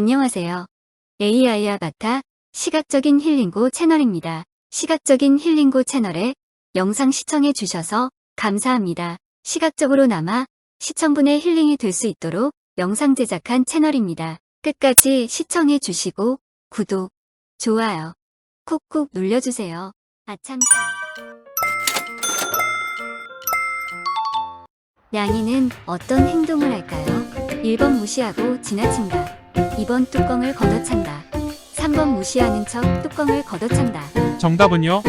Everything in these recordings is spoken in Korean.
안녕하세요. AI 아바타 시각적인 힐링고 채널입니다. 시각적인 힐링고 채널에 영상 시청해 주셔서 감사합니다. 시각적으로 남아 시청분의 힐링이 될 수 있도록 영상 제작한 채널입니다. 끝까지 시청해 주시고 구독, 좋아요 콕콕 눌러주세요. 아참참. 냥이는 어떤 행동을 할까요? 1번 무시하고 지나친다. 2번 뚜껑을 걷어찬다. 3번 무시하는 척 뚜껑을 걷어찬다. 정답은요?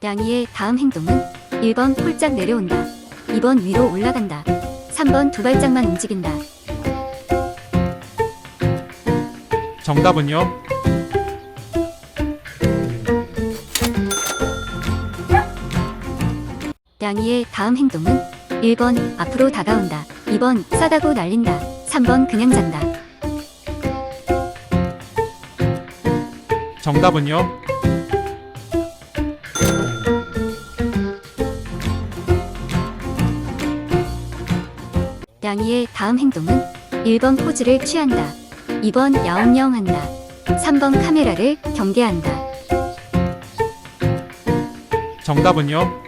냥이의 다음 행동은 1번 홀짝 내려온다. 2번 위로 올라간다. 3번 두 발짝만 움직인다. 정답은요? 냥이의 다음 행동은 1번 앞으로 다가온다. 2번 싸다고 날린다. 3번 그냥 잔다. 정답은요? 냥이의 다음 행동은 1번 포즈를 취한다. 2번 야옹야옹한다. 3번 카메라를 경계한다. 정답은요?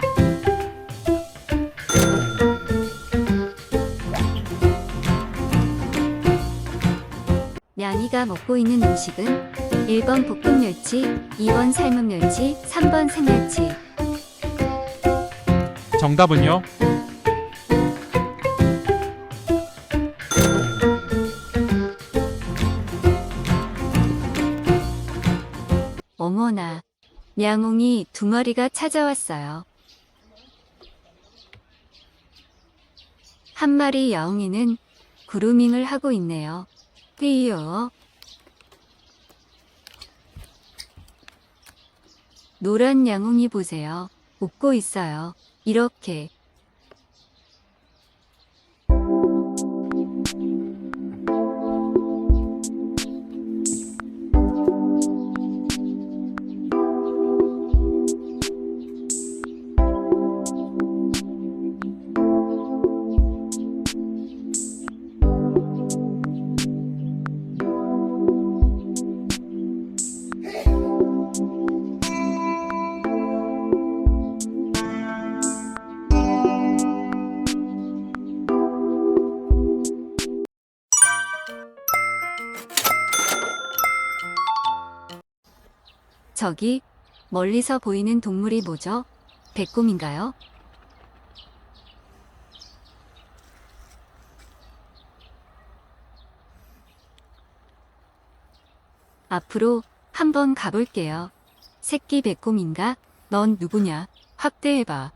냥이가 먹고 있는 음식은 1번 볶음 멸치, 2번 삶은 멸치, 3번 생멸치. 정답은요? 어머나, 냥옹이 두 마리가 찾아왔어요. 한 마리 야옹이는 그루밍을 하고 있네요. 휘요. 노란 양옹이 보세요. 웃고 있어요. 이렇게. 저기 멀리서 보이는 동물이 뭐죠? 백곰인가요? 앞으로 한번 가볼게요. 새끼 백곰인가? 넌 누구냐? 확대해봐.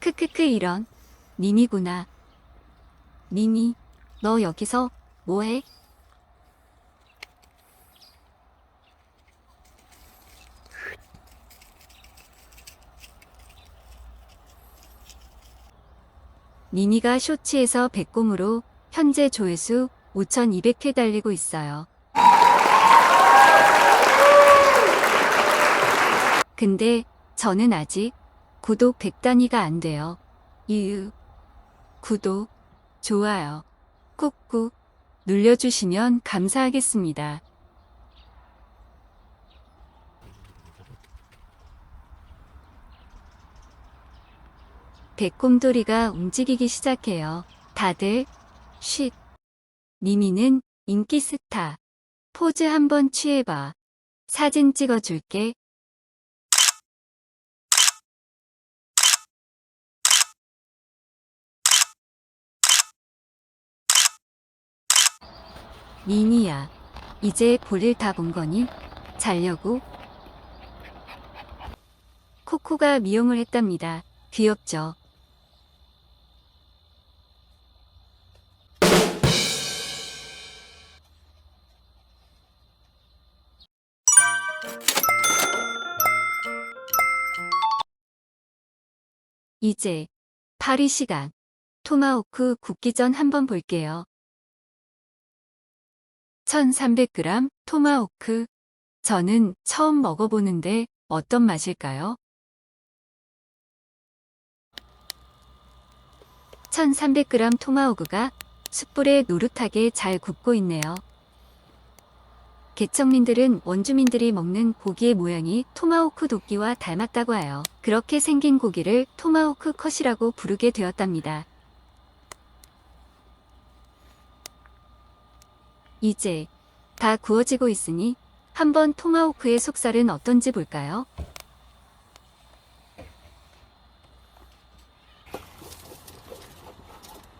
크크크 이런. 님이구나. 님이, 너 여기서 뭐해? 니니가 쇼츠에서 백곰으로 현재 조회수 5,200회 달리고 있어요. 근데 저는 아직 구독 100단위가 안 돼요. 유유. 구독, 좋아요, 꾹꾹 눌러주시면 감사하겠습니다. 백곰돌이가 움직이기 시작해요. 다들 쉿. 니미는 인기 스타. 포즈 한번 취해봐. 사진 찍어줄게. 니니야. 이제 볼일 다 본 거니? 자려고? 코코가 미용을 했답니다. 귀엽죠? 이제 파리 시간 토마호크 굽기전 한번 볼게요. 1300g 토마호크 저는 처음 먹어보는데 어떤 맛일까요? 1300g 토마호크가 숯불에 노릇하게 잘 굽고 있네요. 개척민들은 원주민들이 먹는 고기의 모양이 토마호크 도끼와 닮았다고 하여 그렇게 생긴 고기를 토마호크 컷이라고 부르게 되었답니다. 이제 다 구워지고 있으니 한번 토마호크의 속살은 어떤지 볼까요?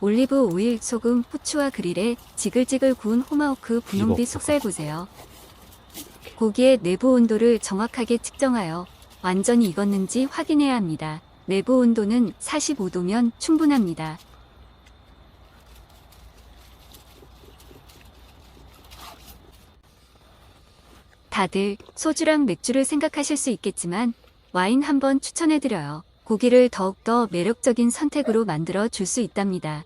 올리브 오일, 소금, 후추와 그릴에 지글지글 구운 호마호크 분홍빛 속살 보세요. 고기의 내부 온도를 정확하게 측정하여 완전히 익었는지 확인해야 합니다. 내부 온도는 45도면 충분합니다. 다들 소주랑 맥주를 생각하실 수 있겠지만 와인 한번 추천해드려요. 고기를 더욱더 매력적인 선택으로 만들어 줄 수 있답니다.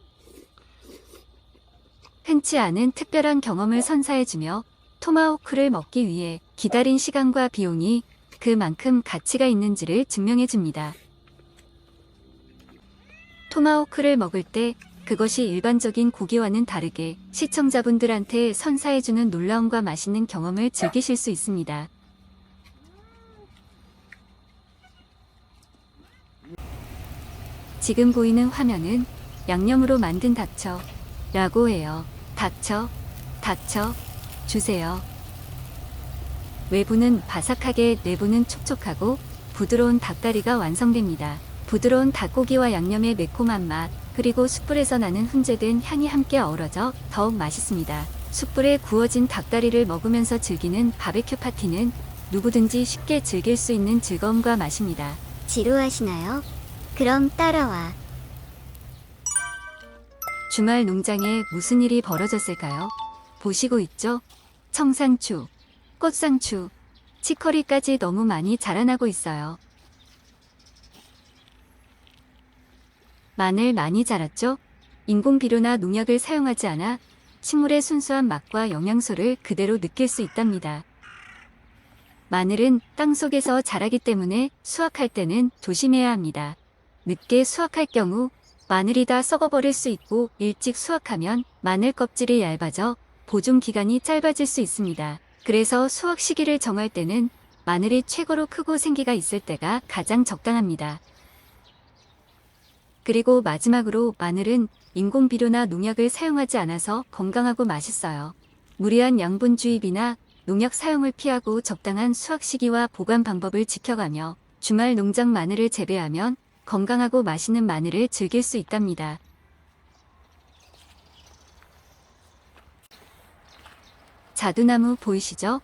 흔치 않은 특별한 경험을 선사해주며 토마호크를 먹기 위해 기다린 시간과 비용이 그만큼 가치가 있는지를 증명해줍니다. 토마호크를 먹을 때 그것이 일반적인 고기와는 다르게 시청자분들한테 선사해주는 놀라움과 맛있는 경험을 즐기실 수 있습니다. 지금 보이는 화면은 양념으로 만든 닥쳐 라고 해요. 닥쳐, 닥쳐, 주세요. 외부는 바삭하게 내부는 촉촉하고 부드러운 닭다리가 완성됩니다. 부드러운 닭고기와 양념의 매콤한 맛, 그리고 숯불에서 나는 훈제된 향이 함께 어우러져 더욱 맛있습니다. 숯불에 구워진 닭다리를 먹으면서 즐기는 바베큐 파티는 누구든지 쉽게 즐길 수 있는 즐거움과 맛입니다. 지루하시나요? 그럼 따라와. 주말 농장에 무슨 일이 벌어졌을까요? 보시고 있죠? 청상추, 꽃상추, 치커리까지 너무 많이 자라나고 있어요. 마늘 많이 자랐죠? 인공 비료나 농약을 사용하지 않아 식물의 순수한 맛과 영양소를 그대로 느낄 수 있답니다. 마늘은 땅 속에서 자라기 때문에 수확할 때는 조심해야 합니다. 늦게 수확할 경우 마늘이 다 썩어버릴 수 있고 일찍 수확하면 마늘 껍질이 얇아져 보존 기간이 짧아질 수 있습니다. 그래서 수확 시기를 정할 때는 마늘이 최고로 크고 생기가 있을 때가 가장 적당합니다. 그리고 마지막으로 마늘은 인공 비료나 농약을 사용하지 않아서 건강하고 맛있어요. 무리한 양분 주입이나 농약 사용을 피하고 적당한 수확 시기와 보관 방법을 지켜가며 주말 농장 마늘을 재배하면 건강하고 맛있는 마늘을 즐길 수 있답니다. 자두나무 보이시죠?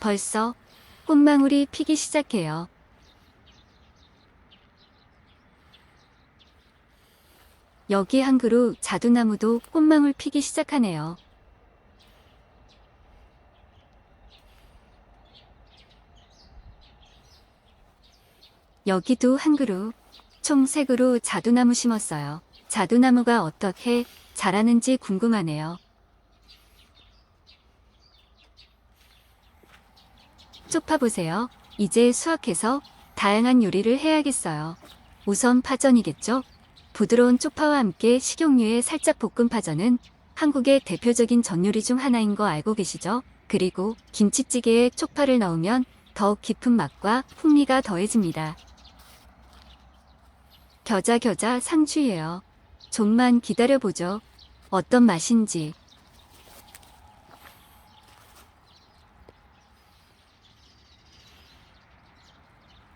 벌써 꽃망울이 피기 시작해요. 여기 한 그루 자두나무도 꽃망울 피기 시작하네요. 여기도 한 그루 총 3그루 자두나무 심었어요. 자두나무가 어떻게 자라는지 궁금하네요. 쪽파 보세요. 이제 수확해서 다양한 요리를 해야겠어요. 우선 파전이겠죠? 부드러운 쪽파와 함께 식용유에 살짝 볶은 파전은 한국의 대표적인 전 요리 중 하나인 거 알고 계시죠? 그리고 김치찌개에 쪽파를 넣으면 더욱 깊은 맛과 풍미가 더해집니다. 겨자 겨자 상추예요. 좀만 기다려보죠. 어떤 맛인지.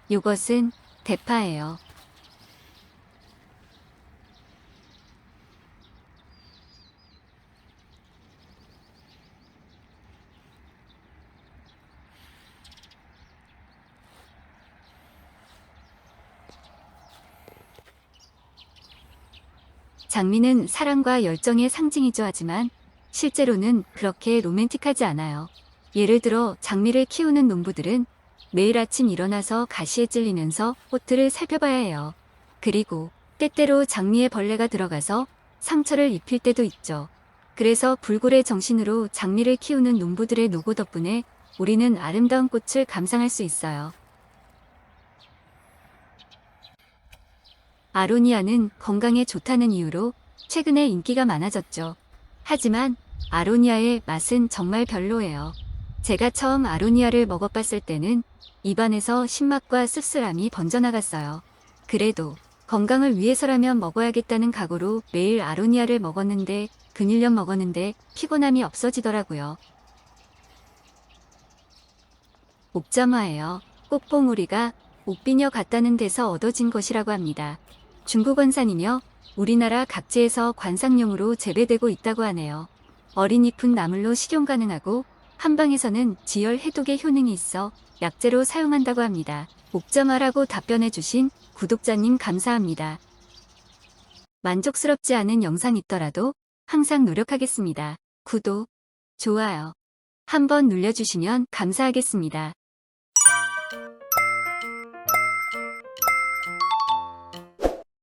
요것은 대파예요. 장미는 사랑과 열정의 상징이죠 하지만 실제로는 그렇게 로맨틱하지 않아요. 예를 들어 장미를 키우는 농부들은 매일 아침 일어나서 가시에 찔리면서 꽃들을 살펴봐야 해요. 그리고 때때로 장미에 벌레가 들어가서 상처를 입힐 때도 있죠. 그래서 불굴의 정신으로 장미를 키우는 농부들의 노고 덕분에 우리는 아름다운 꽃을 감상할 수 있어요. 아로니아는 건강에 좋다는 이유로 최근에 인기가 많아졌죠. 하지만 아로니아의 맛은 정말 별로예요. 제가 처음 아로니아를 먹어봤을 때는 입안에서 신맛과 씁쓸함이 번져나갔어요. 그래도 건강을 위해서라면 먹어야겠다는 각오로 매일 아로니아를 먹었는데 근일년 먹었는데 피곤함이 없어지더라고요. 옥점화예요. 꽃봉우리가 옥비녀 같다는 데서 얻어진 것이라고 합니다. 중국 원산이며 우리나라 각지에서 관상용으로 재배되고 있다고 하네요. 어린 잎은 나물로 식용 가능하고 한방에서는 지혈 해독의 효능이 있어 약재로 사용한다고 합니다. 옥점화라고 답변해 주신 구독자님 감사합니다. 만족스럽지 않은 영상 있더라도 항상 노력하겠습니다. 구독, 좋아요 한번 눌러주시면 감사하겠습니다.